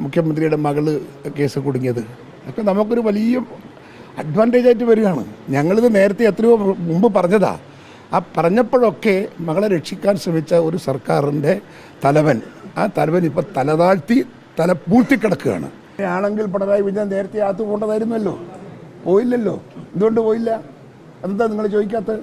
മുഖ്യമന്ത്രിയുടെ മകൾ കേസ് കുടുങ്ങിയത്. ഒക്കെ നമുക്കൊരു വലിയ അഡ്വാന്റേജ് ആയിട്ട് വരികയാണ്. ഞങ്ങളിത് നേരത്തെ എത്രയോ മുമ്പ് പറഞ്ഞതാ. ആ പറഞ്ഞപ്പോഴൊക്കെ മകളെ രക്ഷിക്കാൻ ശ്രമിച്ച ഒരു സർക്കാരിന്റെ തലവൻ ആ തലവൻ ഇപ്പോൾ തലതാഴ്ത്തി തല പൂഴ്ത്തിക്കിടക്കുകയാണ് ആണെങ്കിൽ പിണറായി വിജയൻ നേരത്തെ അകത്ത് പോകേണ്ടതായിരുന്നല്ലോ. പോയില്ലല്ലോ. എന്തുകൊണ്ട് പോയില്ല? എന്താ നിങ്ങൾ ചോദിക്കാത്തത്?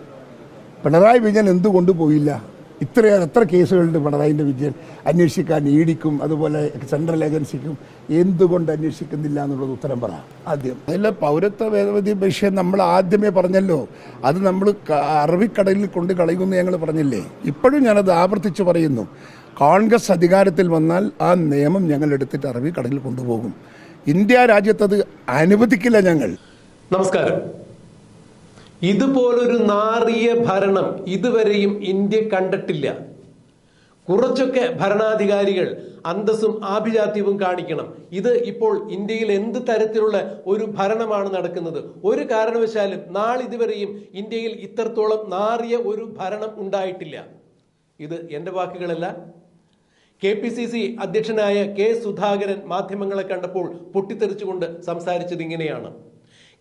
പിണറായി വിജയൻ എന്തുകൊണ്ട് പോയില്ല? ഇത്രയേറെ എത്ര കേസുകളുണ്ട് പിണറായിന്റെ വിജയൻ അന്വേഷിക്കാൻ ഈടിക്കും അതുപോലെ സെൻട്രൽ ഏജൻസിക്കും എന്തുകൊണ്ട് അന്വേഷിക്കുന്നില്ല എന്നുള്ളത് ഉത്തരം പറ. ആദ്യം. അതിൽ പൗരത്വ ഭേദഗതി വിഷയം നമ്മൾ ആദ്യമേ പറഞ്ഞല്ലോ. അത് നമ്മൾ അറബിക്കടലിൽ കൊണ്ട് കളയുമെന്ന് ഞങ്ങൾ പറഞ്ഞില്ലേ? ഇപ്പോഴും ഞാനത് ആവർത്തിച്ച് പറയുന്നു. കോൺഗ്രസ് അധികാരത്തിൽ വന്നാൽ ആ നിയമം ഞങ്ങൾ എടുത്തിട്ട് അറബിക്കടലിൽ കൊണ്ടുപോകും. ഇന്ത്യ രാജ്യത്തത് അനുവദിക്കില്ല ഞങ്ങൾ. നമസ്കാരം. ഇതുപോലൊരു നാറിയ ഭരണം ഇതുവരെയും ഇന്ത്യ കണ്ടിട്ടില്ല. കുറച്ചൊക്കെ ഭരണാധികാരികൾ അന്തസ്സും ആഭിജാത്യവും കാണിക്കണം. ഇത് ഇപ്പോൾ ഇന്ത്യയിൽ എന്ത് തരത്തിലുള്ള ഒരു ഭരണമാണ് നടക്കുന്നത്? ഒരു കാരണവശാലും നാളിതുവരെയും ഇന്ത്യയിൽ ഇത്രത്തോളം നാറിയ ഒരു ഭരണം ഉണ്ടായിട്ടില്ല. ഇത് എന്റെ വാക്കുകളല്ല. കെ പി സി സി അധ്യക്ഷനായ കെ സുധാകരൻ മാധ്യമങ്ങളെ കണ്ടപ്പോൾ പൊട്ടിത്തെറിച്ചുകൊണ്ട് സംസാരിച്ചത് ഇങ്ങനെയാണ്.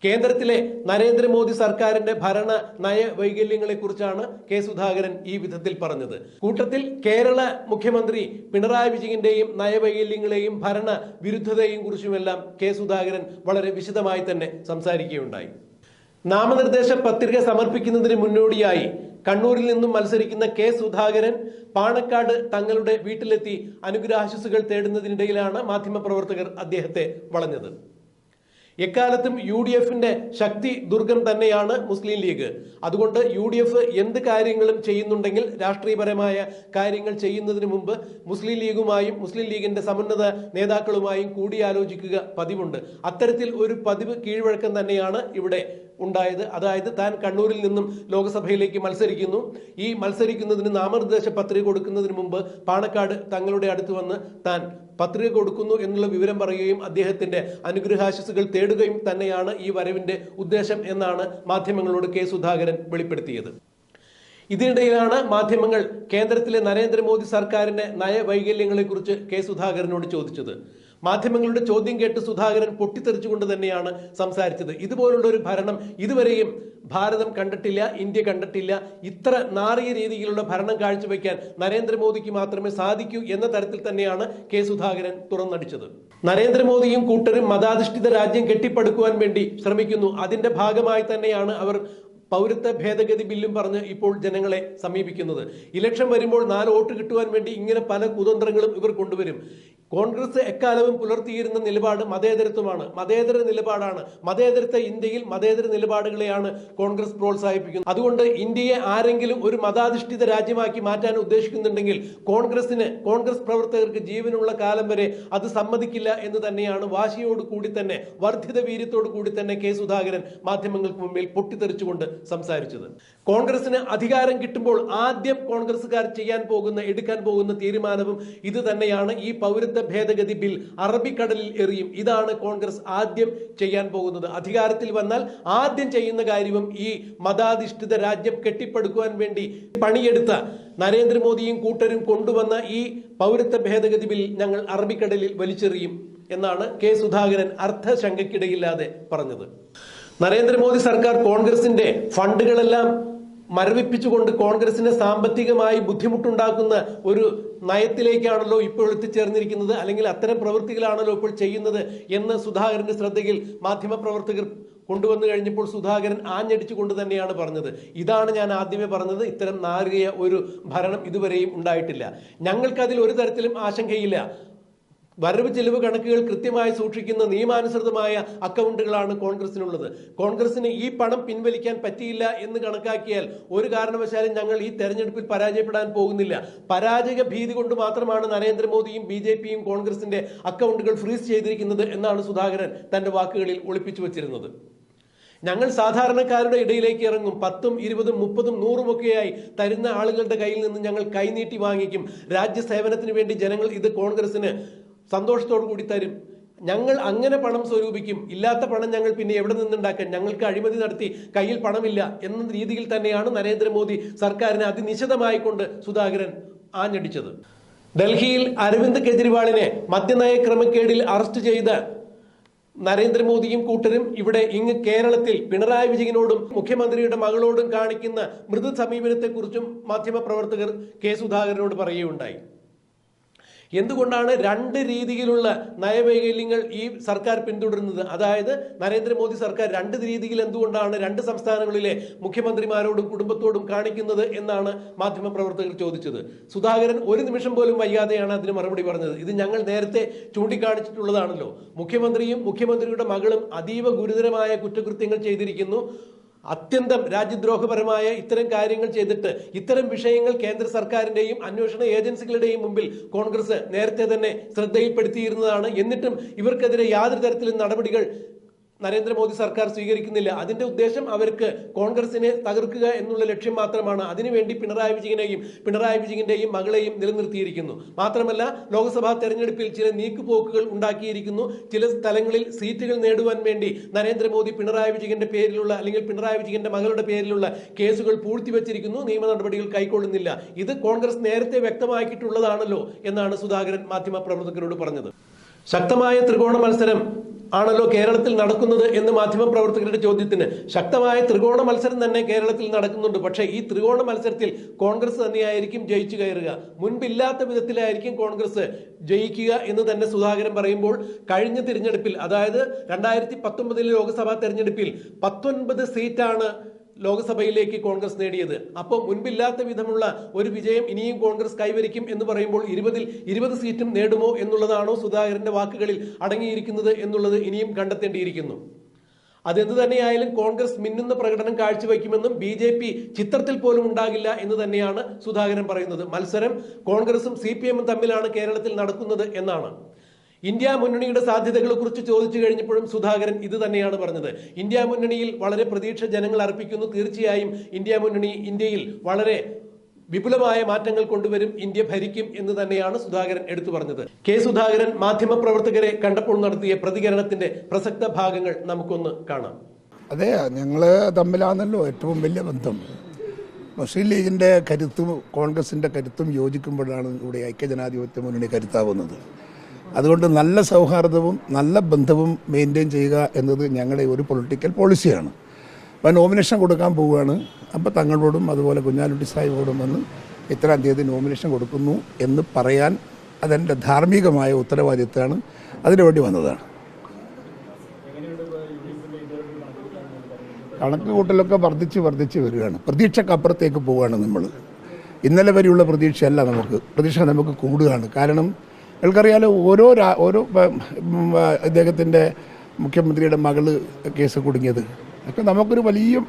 കേന്ദ്രത്തിലെ നരേന്ദ്രമോദി സർക്കാരിന്റെ ഭരണ നയ വൈകല്യങ്ങളെക്കുറിച്ചാണ് കെ സുധാകരൻ ഈ വിധത്തിൽ പറഞ്ഞത്. കൂട്ടത്തിൽ കേരള മുഖ്യമന്ത്രി പിണറായി വിജയന്റെയും നയവൈകല്യങ്ങളെയും ഭരണ വിരുദ്ധതയെയും കുറിച്ചുമെല്ലാം കെ സുധാകരൻ വളരെ വിശദമായി തന്നെ സംസാരിക്കുകയുണ്ടായി. നാമനിർദ്ദേശ പത്രിക സമർപ്പിക്കുന്നതിന് മുന്നോടിയായി കണ്ണൂരിൽ നിന്നും മത്സരിക്കുന്ന കെ സുധാകരൻ പാണക്കാട് തങ്ങളുടെ വീട്ടിലെത്തി അനുഗ്രഹാശിസുകൾ തേടുന്നതിനിടയിലാണ് മാധ്യമപ്രവർത്തകർ അദ്ദേഹത്തെ വളഞ്ഞത്. എക്കാലത്തും യു ഡി എഫിന്റെ ശക്തി ദുർഗം തന്നെയാണ് മുസ്ലിം ലീഗ്. അതുകൊണ്ട് യു ഡി എഫ് എന്ത് കാര്യങ്ങളും ചെയ്യുന്നുണ്ടെങ്കിൽ രാഷ്ട്രീയപരമായ കാര്യങ്ങൾ ചെയ്യുന്നതിന് മുമ്പ് മുസ്ലിം ലീഗുമായും മുസ്ലിം ലീഗിന്റെ സമുന്നത നേതാക്കളുമായും കൂടിയാലോചിക്കുക പതിവുണ്ട്. അത്തരത്തിൽ ഒരു പതിവ് കീഴ്വഴക്കം തന്നെയാണ് ഇവിടെ ഉണ്ടായത്. അതായത് താൻ കണ്ണൂരിൽ നിന്നും ലോക്സഭയിലേക്ക് മത്സരിക്കുന്നു. ഈ മത്സരിക്കുന്നതിന് നാമനിർദ്ദേശ പത്രിക കൊടുക്കുന്നതിന് മുമ്പ് പാണക്കാട് തങ്ങളുടെ അടുത്ത് വന്ന് താൻ പത്രിക കൊടുക്കുന്നു എന്നുള്ള വിവരം പറയുകയും അദ്ദേഹത്തിന്റെ അനുഗ്രഹാശിസുകൾ തേടുകയും തന്നെയാണ് ഈ വരവിന്റെ ഉദ്ദേശം എന്നാണ് മാധ്യമങ്ങളോട് കെ സുധാകരൻ വെളിപ്പെടുത്തിയത്. ഇതിനിടയിലാണ് മാധ്യമങ്ങൾ കേന്ദ്രത്തിലെ നരേന്ദ്രമോദി സർക്കാരിന്റെ നയവൈകല്യങ്ങളെക്കുറിച്ച് കെ സുധാകരനോട് ചോദിച്ചത്. മാധ്യമങ്ങളുടെ ചോദ്യം കേട്ട് സുധാകരൻ പൊട്ടിത്തെറിച്ചുകൊണ്ട് തന്നെയാണ് സംസാരിച്ചത്. ഇതുപോലുള്ള ഒരു ഭരണം ഇതുവരെയും ഭാരതം കണ്ടിട്ടില്ല ഇന്ത്യ കണ്ടിട്ടില്ല. ഇത്ര നാറിയ രീതിയിലുള്ള ഭരണം കാഴ്ചവെക്കാൻ നരേന്ദ്രമോദിക്ക് മാത്രമേ സാധിക്കൂ എന്ന തരത്തിൽ തന്നെയാണ് കെ സുധാകരൻ തുറന്നടിച്ചത്. നരേന്ദ്രമോദിയും കൂട്ടരും മതാധിഷ്ഠിത രാജ്യം കെട്ടിപ്പടുക്കുവാൻ വേണ്ടി ശ്രമിക്കുന്നു. അതിന്റെ ഭാഗമായി തന്നെയാണ് അവർ പൗരത്വ ഭേദഗതി ബില്ലും പറഞ്ഞ് ഇപ്പോൾ ജനങ്ങളെ സമീപിക്കുന്നത്. ഇലക്ഷൻ വരുമ്പോൾ നാല് വോട്ട് കിട്ടുവാൻ വേണ്ടി ഇങ്ങനെ പല കുതന്ത്രങ്ങളും ഇവർ കൊണ്ടുവരും. കോൺഗ്രസ് എക്കാലവും പുലർത്തിയിരുന്ന നിലപാട് മതേതരത്വമാണ്. മതേതര നിലപാടാണ്. മതേതരത്തെ ഇന്ത്യയിൽ മതേതര നിലപാടുകളെയാണ് കോൺഗ്രസ് പ്രോത്സാഹിപ്പിക്കുന്നത്. അതുകൊണ്ട് ഇന്ത്യയെ ആരെങ്കിലും ഒരു മതാധിഷ്ഠിത രാജ്യമാക്കി മാറ്റാൻ ഉദ്ദേശിക്കുന്നുണ്ടെങ്കിൽ കോൺഗ്രസിന് കോൺഗ്രസ് പ്രവർത്തകർക്ക് ജീവനുള്ള കാലം വരെ അത് സമ്മതിക്കില്ല എന്ന് തന്നെയാണ് വാശിയോട് കൂടി തന്നെ വർദ്ധിത വീര്യത്തോടു കൂടി തന്നെ കെ സുധാകരൻ മാധ്യമങ്ങൾക്ക് മുമ്പിൽ പൊട്ടിത്തെറിച്ചുകൊണ്ട് സംസാരിച്ചത്. കോൺഗ്രസിന് അധികാരം കിട്ടുമ്പോൾ ആദ്യം കോൺഗ്രസ്സുകാർ ചെയ്യാൻ പോകുന്ന എടുക്കാൻ പോകുന്ന തീരുമാനവും ഇത് തന്നെയാണ്. ഈ പൗരത്വ ഭേദഗതി ബിൽ അറബിക്കടലിൽ എറിയും. ഇതാണ് കോൺഗ്രസ് ആദ്യം ചെയ്യാൻ പോകുന്നത്. അധികാരത്തിൽ വന്നാൽ ആദ്യം ചെയ്യുന്ന കാര്യവും ഈ മതാധിഷ്ഠിത രാജ്യം കെട്ടിപ്പടുക്കുവാൻ വേണ്ടി പണിയെടുത്ത നരേന്ദ്രമോദിയും കൂട്ടരും കൊണ്ടുവന്ന ഈ പൗരത്വ ഭേദഗതി ബിൽ ഞങ്ങൾ അറബിക്കടലിൽ വലിച്ചെറിയും എന്നാണ് കെ സുധാകരൻ അർത്ഥശങ്കയ്ക്കിടയില്ലാതെ പറഞ്ഞത്. നരേന്ദ്രമോദി സർക്കാർ കോൺഗ്രസിന്റെ ഫണ്ടുകളെല്ലാം മരവിപ്പിച്ചുകൊണ്ട് കോൺഗ്രസിന് സാമ്പത്തികമായി ബുദ്ധിമുട്ടുണ്ടാക്കുന്ന ഒരു നയത്തിലേക്കാണല്ലോ ഇപ്പോൾ എത്തിച്ചേർന്നിരിക്കുന്നത് അല്ലെങ്കിൽ അത്തരം പ്രവൃത്തികളാണല്ലോ ഇപ്പോൾ ചെയ്യുന്നത് എന്ന് സുധാകരന്റെ ശ്രദ്ധയിൽ മാധ്യമപ്രവർത്തകർ കൊണ്ടുവന്നു കഴിഞ്ഞപ്പോൾ സുധാകരൻ ആഞ്ഞടിച്ചുകൊണ്ട് തന്നെയാണ് പറഞ്ഞത്. ഇതാണ് ഞാൻ ആദ്യമേ പറഞ്ഞത് ഇത്തരം നാറിയ ഒരു ഭരണം ഇതുവരെയും ഉണ്ടായിട്ടില്ല. ഞങ്ങൾക്കതിൽ ഒരു തരത്തിലും ആശങ്കയില്ല. വരവ് ചെലവ് കണക്കുകൾ കൃത്യമായി സൂക്ഷിക്കുന്ന നിയമാനുസൃതമായ അക്കൗണ്ടുകളാണ് കോൺഗ്രസിനുള്ളത്. കോൺഗ്രസിന് ഈ പണം പിൻവലിക്കാൻ പറ്റിയില്ല എന്ന് കണക്കാക്കിയാൽ ഒരു കാരണവശാലും ഞങ്ങൾ ഈ തെരഞ്ഞെടുപ്പിൽ പരാജയപ്പെടാൻ പോകുന്നില്ല. പരാജയ ഭീതി കൊണ്ട് മാത്രമാണ് നരേന്ദ്രമോദിയും ബി ജെ പിയും കോൺഗ്രസിന്റെ അക്കൗണ്ടുകൾ ഫ്രീസ് ചെയ്തിരിക്കുന്നത് എന്നാണ് സുധാകരൻ തന്റെ വാക്കുകളിൽ ഒളിപ്പിച്ചു വച്ചിരുന്നത്. ഞങ്ങൾ സാധാരണക്കാരുടെ ഇടയിലേക്ക് ഇറങ്ങും. പത്തും ഇരുപതും മുപ്പതും നൂറും ഒക്കെയായി തരുന്ന ആളുകളുടെ കയ്യിൽ നിന്ന് ഞങ്ങൾ കൈനീട്ടി വാങ്ങിക്കും. രാജ്യസേവനത്തിന് വേണ്ടി ജനങ്ങൾ ഇത് കോൺഗ്രസിന് സന്തോഷത്തോടു കൂടി തരും. ഞങ്ങൾ അങ്ങനെ പണം സ്വരൂപിക്കും. ഇല്ലാത്ത പണം ഞങ്ങൾ പിന്നെ എവിടെ നിന്നുണ്ടാക്കാൻ? ഞങ്ങൾക്ക് അഴിമതി നടത്തി കയ്യിൽ പണമില്ല എന്ന രീതിയിൽ തന്നെയാണ് നരേന്ദ്രമോദി സർക്കാരിനെ അതിനിശിതമായി കൊണ്ട് സുധാകരൻ ആഞ്ഞടിച്ചത്. ഡൽഹിയിൽ അരവിന്ദ് കെജ്രിവാളിനെ മദ്യനയ ക്രമക്കേടിൽ അറസ്റ്റ് ചെയ്ത് നരേന്ദ്രമോദിയും കൂട്ടരും ഇവിടെ ഇങ്ങ് കേരളത്തിൽ പിണറായി വിജയനോടും മുഖ്യമന്ത്രിയുടെ മകളോടും കാണിക്കുന്ന മൃദു സമീപനത്തെക്കുറിച്ചും മാധ്യമപ്രവർത്തകർ കെ സുധാകരനോട് പറയുകയുണ്ടായി. എന്തുകൊണ്ടാണ് രണ്ട് രീതിയിലുള്ള നയവൈകല്യങ്ങൾ ഈ സർക്കാർ പിന്തുടരുന്നത്? അതായത് നരേന്ദ്രമോദി സർക്കാർ രണ്ട് രീതിയിൽ എന്തുകൊണ്ടാണ് രണ്ട് സംസ്ഥാനങ്ങളിലെ മുഖ്യമന്ത്രിമാരോടും കുടുംബത്തോടും കാണിക്കുന്നത് എന്നാണ് മാധ്യമപ്രവർത്തകർ ചോദിച്ചത്. സുധാകരൻ ഒരു നിമിഷം പോലും വയ്യാതെയാണ് അതിന് മറുപടി പറഞ്ഞത്. ഇത് ഞങ്ങൾ നേരത്തെ ചൂണ്ടിക്കാണിച്ചിട്ടുള്ളതാണല്ലോ. മുഖ്യമന്ത്രിയും മുഖ്യമന്ത്രിയുടെ മകളും അതീവ ഗുരുതരമായ കുറ്റകൃത്യങ്ങൾ ചെയ്തിരിക്കുന്നു. അത്യന്തം രാജ്യദ്രോഹപരമായ ഇത്തരം കാര്യങ്ങൾ ചെയ്തിട്ട് ഇത്തരം വിഷയങ്ങൾ കേന്ദ്ര സർക്കാരിന്റെയും അന്വേഷണ ഏജൻസികളുടെയും മുമ്പിൽ കോൺഗ്രസ് നേരത്തെ തന്നെ ശ്രദ്ധയിൽപ്പെടുത്തിയിരുന്നതാണ്. എന്നിട്ടും ഇവർക്കെതിരെ യാതൊരു തരത്തിലും നടപടികൾ നരേന്ദ്രമോദി സർക്കാർ സ്വീകരിക്കുന്നില്ല. അതിന്റെ ഉദ്ദേശം അവർക്ക് കോൺഗ്രസിനെ തകർക്കുക എന്നുള്ള ലക്ഷ്യം മാത്രമാണ്. അതിനുവേണ്ടി പിണറായി വിജയനെയും പിണറായി വിജയന്റെയും മകളെയും നിലനിർത്തിയിരിക്കുന്നു. മാത്രമല്ല ലോക്സഭാ തെരഞ്ഞെടുപ്പിൽ ചില നീക്കുപോക്കുകൾ ഉണ്ടാക്കിയിരിക്കുന്നു. ചില സ്ഥലങ്ങളിൽ സീറ്റുകൾ നേടുവാൻ വേണ്ടി നരേന്ദ്രമോദി പിണറായി വിജയന്റെ പേരിലുള്ള അല്ലെങ്കിൽ പിണറായി വിജയന്റെ മകളുടെ പേരിലുള്ള കേസുകൾ പൂഴ്ത്തിവെച്ചിരിക്കുന്നു. നിയമ നടപടികൾ കൈക്കൊള്ളുന്നില്ല. ഇത് കോൺഗ്രസ് നേരത്തെ വ്യക്തമാക്കിയിട്ടുള്ളതാണല്ലോ എന്നാണ് സുധാകരൻ മാധ്യമപ്രവർത്തകരോട് പറഞ്ഞത്. ശക്തമായ ത്രികോണ മത്സരം ആണല്ലോ കേരളത്തിൽ നടക്കുന്നത് എന്ന് മാധ്യമപ്രവർത്തകരുടെ ചോദ്യത്തിന്. ശക്തമായ ത്രികോണ മത്സരം തന്നെ കേരളത്തിൽ നടക്കുന്നുണ്ട്. പക്ഷേ ഈ ത്രികോണ മത്സരത്തിൽ കോൺഗ്രസ് തന്നെയായിരിക്കും ജയിച്ചു കയറുക. മുൻപില്ലാത്ത വിധത്തിലായിരിക്കും കോൺഗ്രസ് ജയിക്കുക എന്ന് തന്നെ സുധാകരൻ പറയുമ്പോൾ കഴിഞ്ഞ തിരഞ്ഞെടുപ്പിൽ അതായത് രണ്ടായിരത്തി പത്തൊമ്പതിലെ ലോക്സഭാ തെരഞ്ഞെടുപ്പിൽ പത്തൊൻപത് സീറ്റാണ് ലോക്സഭയിലേക്ക് കോൺഗ്രസ് നേടിയത്. അപ്പോൾ മുൻപില്ലാത്ത വിധമുള്ള ഒരു വിജയം ഇനിയും കോൺഗ്രസ് കൈവരിക്കും എന്ന് പറയുമ്പോൾ ഇരുപതിൽ ഇരുപത് സീറ്റും നേടുമോ എന്നുള്ളതാണോ സുധാകരന്റെ വാക്കുകളിൽ അടങ്ങിയിരിക്കുന്നത് എന്നുള്ളത് ഇനിയും കണ്ടെത്തേണ്ടിയിരിക്കുന്നു. അതെന്ത് തന്നെയായാലും കോൺഗ്രസ് മിന്നുന്ന പ്രകടനം കാഴ്ചവെക്കുമെന്നും ബി ജെ പി ചിത്രത്തിൽ പോലും ഉണ്ടാകില്ല എന്ന് തന്നെയാണ് സുധാകരൻ പറയുന്നത്. മത്സരം കോൺഗ്രസും സി പി എമ്മും തമ്മിലാണ് കേരളത്തിൽ നടക്കുന്നത് എന്നാണ്. ഇന്ത്യ മുന്നണിയുടെ സാധ്യതകളെ കുറിച്ച് ചോദിച്ചു കഴിഞ്ഞപ്പോഴും സുധാകരൻ ഇത് തന്നെയാണ് പറഞ്ഞത്. ഇന്ത്യ മുന്നണിയിൽ വളരെ പ്രതീക്ഷ ജനങ്ങൾ അർപ്പിക്കുന്നു. തീർച്ചയായും ഇന്ത്യ മുന്നണി ഇന്ത്യയിൽ വളരെ വിപുലമായ മാറ്റങ്ങൾ കൊണ്ടുവരും ഇന്ത്യ ഭരിക്കും എന്ന് തന്നെയാണ് സുധാകരൻ എടുത്തു പറഞ്ഞത്. കെ സുധാകരൻ മാധ്യമപ്രവർത്തകരെ കണ്ടപ്പോൾ നടത്തിയ പ്രതികരണത്തിന്റെ പ്രസക്ത ഭാഗങ്ങൾ നമുക്കൊന്ന് കാണാം. അതെ ഞങ്ങൾ തമ്മിലാണല്ലോ ഏറ്റവും വലിയ ബന്ധം. മുസ്ലിം ലീഗിന്റെ കരുത്തും കോൺഗ്രസിന്റെ കരുത്തും യോജിക്കുമ്പോഴാണ് ഇവിടെ ഐക്യജനാധിപത്യ മുന്നണി കരുത്താവുന്നത്. അതുകൊണ്ട് നല്ല സൗഹാർദ്ദവും നല്ല ബന്ധവും മെയിന്റെയിൻ ചെയ്യുക എന്നത് ഞങ്ങളുടെ ഒരു പൊളിറ്റിക്കൽ പോളിസിയാണ് അപ്പോൾ നോമിനേഷൻ കൊടുക്കാൻ പോവുകയാണ്. അപ്പോൾ തങ്ങളോടും അതുപോലെ കുഞ്ഞാലുട്ടി സാഹിബോടും വന്ന് ഇത്രാം തീയതി നോമിനേഷൻ കൊടുക്കുന്നു എന്ന് പറയാൻ അതെന്റെ ധാർമ്മികമായ ഉത്തരവാദിത്തമാണ് അതിനുവേണ്ടി വന്നതാണ്. കണക്ക് കൂട്ടലൊക്കെ വർദ്ധിച്ച് വർദ്ധിച്ച് വരികയാണ്. പ്രതീക്ഷക്കപ്പുറത്തേക്ക് പോവുകയാണ് നമ്മൾ. ഇന്നലെ വരെയുള്ള പ്രതീക്ഷയല്ല നമുക്ക്. പ്രതീക്ഷ നമുക്ക് കൂടുകയാണ്. കാരണം നിങ്ങൾക്കറിയാലോ ഓരോ ഓരോ ഇദ്ദേഹത്തിന്റെ മുഖ്യമന്ത്രിയുടെ മകൾ കേസ് കുടുങ്ങിയത്. ഒക്കെ നമുക്കൊരു വലിയ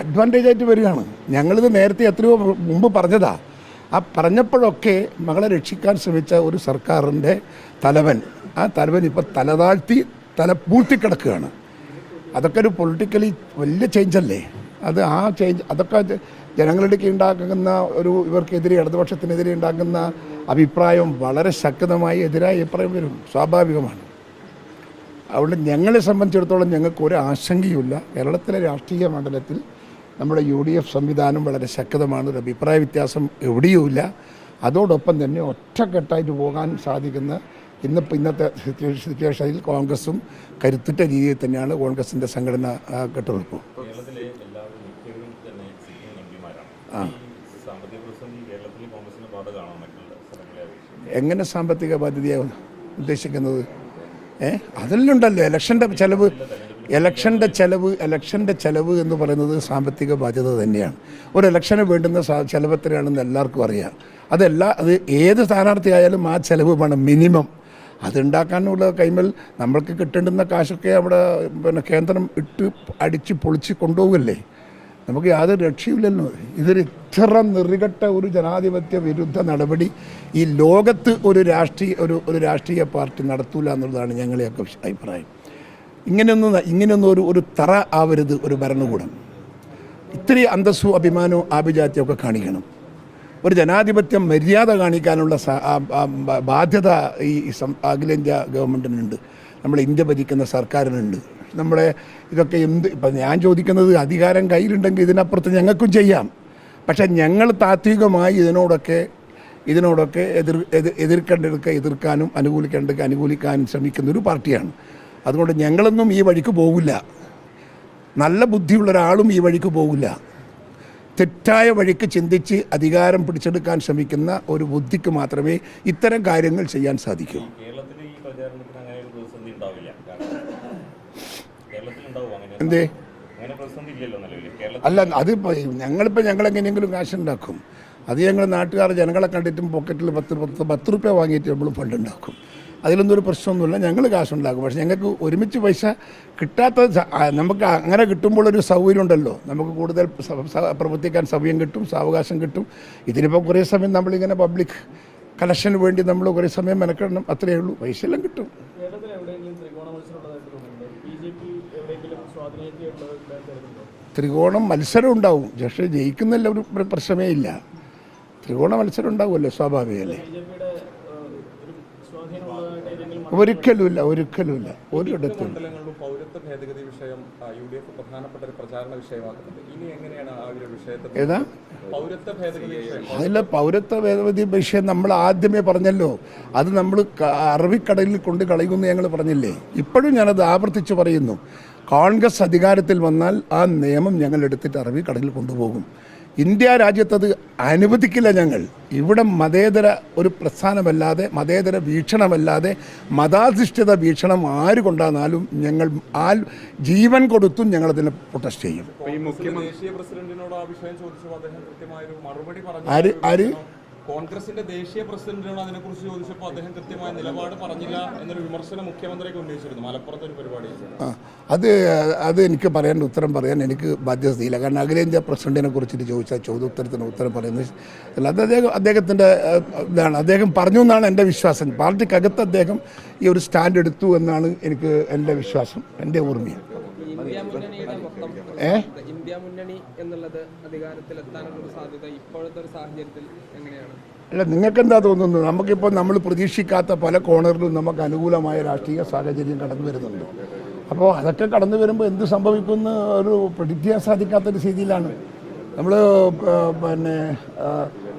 അഡ്വാന്റേജ് ആയിട്ട് വരികയാണ്. ഞങ്ങളിത് നേരത്തെ എത്രയോ മുമ്പ് പറഞ്ഞതാ. ആ പറഞ്ഞപ്പോഴൊക്കെ മകളെ രക്ഷിക്കാൻ ശ്രമിച്ച ഒരു സർക്കാരിന്റെ തലവൻ ആ തലവൻ ഇപ്പോൾ തലതാഴ്ത്തി തല പൂഴ്ത്തിക്കിടക്കുകയാണ്. അതൊക്കെ ഒരു പൊളിറ്റിക്കലി വലിയ ചേഞ്ച് അല്ലേ അത് ആ ചേഞ്ച് അതൊക്കെ ജനങ്ങളിടയ്ക്ക് ഉണ്ടാക്കുന്ന ഒരു ഇവർക്കെതിരെ ഇടതുപക്ഷത്തിനെതിരെ ഉണ്ടാക്കുന്ന അഭിപ്രായം വളരെ ശക്തമായി എതിരായ അഭിപ്രായം വരും. സ്വാഭാവികമാണ്. അതുകൊണ്ട് ഞങ്ങളെ സംബന്ധിച്ചിടത്തോളം ഞങ്ങൾക്ക് ഒരു ആശങ്കയുമില്ല. കേരളത്തിലെ രാഷ്ട്രീയ മണ്ഡലത്തിൽ നമ്മുടെ യു ഡി എഫ് സംവിധാനം വളരെ ശക്തമാണ്. ഒരു അഭിപ്രായ വ്യത്യാസം എവിടെയുമില്ല. അതോടൊപ്പം തന്നെ ഒറ്റക്കെട്ടായിട്ട് പോകാൻ സാധിക്കുന്ന ഇന്നിപ്പോൾ ഇന്നത്തെ സിറ്റുവേഷനിൽ കോൺഗ്രസും കരുത്തുറ്റ രീതിയിൽ തന്നെയാണ് കോൺഗ്രസിന്റെ സംഘടന കെട്ടുറപ്പ് കേരളത്തിലെ എല്ലാവരും മിക്കവരും തന്നെ സിറ്റിംഗ് എംപിമാരാണ് ഈ സാമ്പത്തിക പ്രതിസന്ധി കേരളത്തിൽ കോൺഗ്രസിന് ബാധകമാണോ മറ്റുള്ള സ്ഥലങ്ങളെ അപേക്ഷിച്ച് എങ്ങനെ സാമ്പത്തിക പദ്ധതിയാണ് ഉദ്ദേശിക്കുന്നത്? ഏ? അതെല്ലാം ഉണ്ടല്ലോ ഇലക്ഷന്റെ ചെലവ് ഇലക്ഷന്റെ ചെലവ് ഇലക്ഷന്റെ ചെലവ് എന്ന് പറയുന്നത് സാമ്പത്തിക ബാധ്യത തന്നെയാണ്. ഒരു ഇലക്ഷന് വേണ്ടുന്ന ചെലവ് എത്രയാണെന്ന് എല്ലാവർക്കും അറിയാം. അതല്ല അത് ഏത് സ്ഥാനാർത്ഥിയായാലും ആ ചെലവ് വേണം മിനിമം. അതുണ്ടാക്കാനുള്ള കൈമൽ നമ്മൾക്ക് കിട്ടേണ്ടുന്ന കാശൊക്കെ അവിടെ പിന്നെ കേന്ദ്രം ഇട്ട് അടിച്ച് പൊളിച്ച് കൊണ്ടുപോകല്ലേ നമുക്ക് യാതൊരു രക്ഷയില്ലല്ലോ ഇതൊരു ഇത്ര നിറികെട്ട ഒരു ജനാധിപത്യ വിരുദ്ധ നടപടി ഈ ലോകത്ത് ഒരു രാഷ്ട്രീയ ഒരു ഒരു രാഷ്ട്രീയ പാർട്ടി നടത്തൂല എന്നുള്ളതാണ് ഞങ്ങളെയൊക്കെ അഭിപ്രായം. ഇങ്ങനെയൊന്നും ഇങ്ങനെയൊന്നും ഒരു ഒരു തറ ആവരുത് ഒരു ഭരണകൂടം. ഇത്തിരി അന്തസ്സും അഭിമാനവും ആഭിജാത്യമൊക്കെ കാണിക്കണം. ഒരു ജനാധിപത്യം മര്യാദ കാണിക്കാനുള്ള ബാധ്യത ഈ അഖിലേന്ത്യാ ഗവൺമെന്റിനുണ്ട് നമ്മൾ ഇന്ത്യ ഭരിക്കുന്ന സർക്കാരിനുണ്ട്. നമ്മുടെ ഇതൊക്കെ എന്ത് ഇപ്പം ഞാൻ ചോദിക്കുന്നത് അധികാരം കയ്യിലുണ്ടെങ്കിൽ ഇതിനപ്പുറത്ത് ഞങ്ങൾക്കും ചെയ്യാം. പക്ഷേ ഞങ്ങൾ താത്വികമായി ഇതിനോടൊക്കെ ഇതിനോടൊക്കെ എതിർ എതിർ എതിർക്കേണ്ടതൊക്കെ എതിർക്കാനും അനുകൂലിക്കേണ്ടതൊക്കെ അനുകൂലിക്കാനും ശ്രമിക്കുന്ന ഒരു പാർട്ടിയാണ്. അതുകൊണ്ട് ഞങ്ങളൊന്നും ഈ വഴിക്ക് പോകില്ല നല്ല ബുദ്ധിയുള്ള ഒരാളും ഈ വഴിക്ക് പോകില്ല തെറ്റായ വഴിക്ക് ചിന്തിച്ച് അധികാരം പിടിച്ചെടുക്കാൻ ശ്രമിക്കുന്ന ഒരു ബുദ്ധിക്ക് മാത്രമേ ഇത്തരം കാര്യങ്ങൾ ചെയ്യാൻ സാധിക്കൂ കേരളത്തിൽ ഈ പ്രചാരണത്തിന് അങ്ങനെ ഒരു പ്രതിസന്ധി ഉണ്ടാവില്ല കാരണം കേരളത്തിൽ ഉണ്ടാവും അങ്ങനെ എന്തേ? അല്ല അതിപ്പോൾ ഞങ്ങളിപ്പോൾ ഞങ്ങൾ എങ്ങനെയെങ്കിലും കാശുണ്ടാക്കും അത് ഞങ്ങൾ നാട്ടുകാർ ജനങ്ങളെ കണ്ടിട്ടും പോക്കറ്റിൽ പത്ത് പത്ത് പത്ത് റുപ്യ വാങ്ങിയിട്ട് നമ്മൾ ഫണ്ട് ഉണ്ടാക്കും. അതിലൊന്നും ഒരു പ്രശ്നമൊന്നുമില്ല. ഞങ്ങൾ കാശുണ്ടാക്കും പക്ഷെ ഞങ്ങൾക്ക് ഒരുമിച്ച് പൈസ കിട്ടാത്ത നമുക്ക് അങ്ങനെ കിട്ടുമ്പോൾ ഒരു സൗകര്യം ഉണ്ടല്ലോ നമുക്ക് കൂടുതൽ പ്രവർത്തിക്കാൻ സമയം കിട്ടും സാവകാശം കിട്ടും. ഇതിനിപ്പോൾ കുറേ സമയം നമ്മളിങ്ങനെ പബ്ലിക് കലക്ഷന് വേണ്ടി നമ്മൾ കുറേ സമയം മെനക്കെടണം. അത്രയേ ഉള്ളൂ. പൈസ എല്ലാം കിട്ടും കേരളത്തിൽ എവിടെയെങ്കിലും ത്രികോണ മത്സരം ഉള്ളതായിട്ട് തോന്നുന്നുണ്ടോ ബി ജെ പി എവിടെയെങ്കിലും സ്വാധീനത്തിലുള്ളതായിട്ട് കരുതുന്നുണ്ടോ ത്രികോണം മത്സരം ഉണ്ടാവും. പക്ഷേ ജയിക്കുന്നില്ല ഒരു പ്രശ്നമേ ഇല്ല. ത്രികോണ മത്സരം ഉണ്ടാവുമല്ലോ സ്വാഭാവികമല്ലേ? ഒരിക്കലുമില്ല ഒരിക്കലുമില്ല. ഒരിടത്തും ഏതാ? വിഷയം. പൗരത്വ ഭേദഗതി വിഷയം നമ്മൾ ആദ്യമേ പറഞ്ഞല്ലോ. അത് നമ്മൾ അറബിക്കടലിൽ കൊണ്ട് കളയുമെന്ന് ഞങ്ങൾ പറഞ്ഞില്ലേ? ഇപ്പോഴും ഞാനത് ആവർത്തിച്ച് പറയുന്നു. കോൺഗ്രസ് അധികാരത്തിൽ വന്നാൽ ആ നിയമം ഞങ്ങൾ എടുത്തിട്ട് അറബിക്കടലിൽ കൊണ്ടുപോകും. ഇന്ത്യ രാജ്യത്തത് അനുവദിക്കില്ല ഞങ്ങൾ. ഇവിടെ മതേതര ഒരു പ്രസ്ഥാനമല്ലാതെ മതേതര വീക്ഷണമല്ലാതെ മതാധിഷ്ഠിത വീക്ഷണം ആര് കൊണ്ടാന്നാലും ഞങ്ങൾ ആൽ ജീവൻ കൊടുത്തും ഞങ്ങളതിനെ പ്രൊട്ടസ്റ്റ് ചെയ്യും. ആര് ആര്? കോൺഗ്രസിന്റെ ദേശീയ പ്രസിഡന്റിനോട് അതിനെക്കുറിച്ച് ചോദിച്ചപ്പോൾ അദ്ദേഹം കൃത്യമായ നിലപാട് പറഞ്ഞില്ല എന്നൊരു വിമർശനം മുഖ്യമന്ത്രിക്ക് ഉന്നയിച്ചിരുന്നു. മലപ്പുറത്തെ ഒരു പരിപാടി അത് അത് എനിക്ക് പറയാൻ ഉത്തരം പറയാൻ എനിക്ക് ബാധ്യതയില്ല. കാരണം അഖിലേന്ത്യാ പ്രസിഡന്റിനെ കുറിച്ചിട്ട് ചോദിച്ചാൽ ചോദ്യോത്തരത്തിന് ഉത്തരം പറയുന്നത് അത് അദ്ദേഹം അദ്ദേഹത്തിന്റെ ഇതാണ്. അദ്ദേഹം പറഞ്ഞു എന്നാണ് എന്റെ വിശ്വാസം. പാർട്ടിക്കകത്ത് അദ്ദേഹം ഈ ഒരു സ്റ്റാൻഡ് എടുത്തു എന്നാണ് എനിക്ക് എന്റെ വിശ്വാസം എന്റെ മൊത്തം ഏ? ഇന്ത്യ മുന്നണി എന്നുള്ളത് അധികാരത്തിലെത്താനുള്ള സാധ്യത ഇപ്പോഴത്തെ ഒരു സാഹചര്യത്തിൽ എങ്ങനെയാണ്? അല്ല നിങ്ങൾക്ക് എന്താ തോന്നുന്നത്? നമുക്കിപ്പോൾ നമ്മൾ പ്രതീക്ഷിക്കാത്ത പല കോണറിലും നമുക്ക് അനുകൂലമായ രാഷ്ട്രീയ സാഹചര്യം കടന്നു വരുന്നുണ്ട്. അപ്പോൾ അതൊക്കെ കടന്നു വരുമ്പോൾ എന്ത് സംഭവിക്കുമെന്ന് ഒരു പ്രഡിക്റ്റ് ചെയ്യാൻ സാധിക്കാത്തൊരു രീതിയിലാണ്. നമ്മൾ പിന്നെ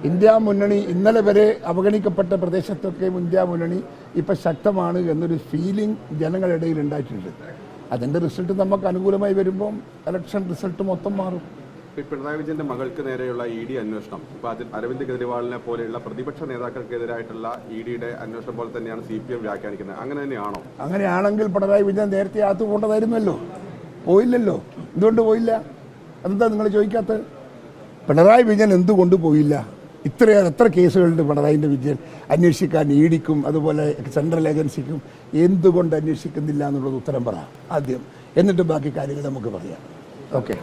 ഇന്ത്യ മുന്നണി ഇന്നലെ വരെ അവഗണിക്കപ്പെട്ട പ്രദേശത്തൊക്കെയും ഇന്ത്യ മുന്നണി ഇപ്പം ശക്തമാണ് എന്നൊരു ഫീലിംഗ് ജനങ്ങളുടെ ഇടയിൽ ഉണ്ടായിട്ടുണ്ട്. അതിന്റെ റിസൾട്ട് നമുക്ക് അനുകൂലമായി വരുമ്പോൾ ഇലക്ഷൻ റിസൾട്ട് മൊത്തം മാറും. പിണറായി വിജയന്റെ മകൾക്ക് നേരെയുള്ള ഇ ഡി അന്വേഷണം ഇപ്പൊ അതിൽ അരവിന്ദ് കെജ്രിവാളിനെ പോലെയുള്ള പ്രതിപക്ഷ നേതാക്കൾക്കെതിരായിട്ടുള്ള ഇ ഡിയുടെ അന്വേഷണം പോലെ തന്നെയാണ് സി പി എം വ്യാഖ്യാനിക്കുന്നത്. അങ്ങനെ തന്നെയാണോ? അങ്ങനെയാണെങ്കിൽ പിണറായി വിജയൻ നേരത്തെ അകത്ത് പോകേണ്ടതായിരുന്നല്ലോ പോയില്ലല്ലോ. എന്തുകൊണ്ട് പോയില്ല? എന്താ നിങ്ങൾ ചോദിക്കാത്തത്? പിണറായി വിജയൻ എന്തുകൊണ്ട് പോയില്ല? ഇത്രയേറെ എത്ര കേസുകളുണ്ട് പിണറായിന്റെ വിജയൻ അന്വേഷിക്കാൻ ഇ ഡിക്കും അതുപോലെ സെൻട്രൽ ഏജൻസിക്കും എന്തുകൊണ്ട് അന്വേഷിക്കുന്നില്ല എന്നുള്ളത് ഉത്തരം പറ ആദ്യം. എന്നിട്ട് ബാക്കി കാര്യങ്ങൾ നമുക്ക് പറയാം. ഓക്കെ.